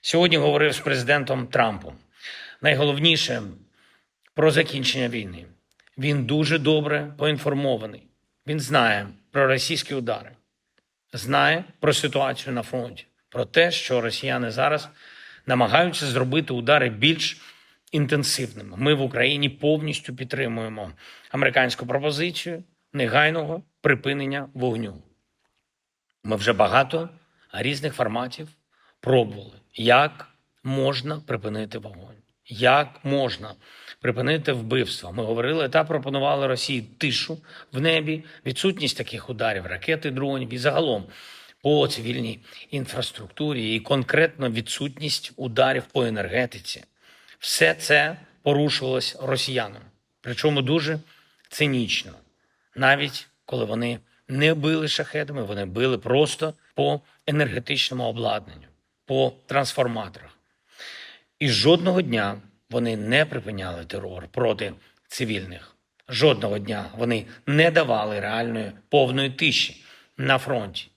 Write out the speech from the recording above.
Сьогодні говорив з президентом Трампом. Найголовніше про закінчення війни. Він дуже добре поінформований. Він знає про російські удари, знає про ситуацію на фронті, про те, що росіяни зараз намагаються зробити удари більш інтенсивними. Ми в Україні повністю підтримуємо американську пропозицію негайного припинення вогню. Ми вже багато різних форматів пробували, як можна припинити вогонь, як можна припинити вбивство. Ми говорили та пропонували Росії тишу в небі, відсутність таких ударів, ракети, дронів і загалом по цивільній інфраструктурі і конкретно відсутність ударів по енергетиці. Все це порушувалось росіянами, причому дуже цинічно, навіть коли вони не били шахедами, вони били просто по енергетичному обладнанню, по трансформаторах. І жодного дня вони не припиняли терор проти цивільних. Жодного дня вони не давали реальної повної тиші на фронті.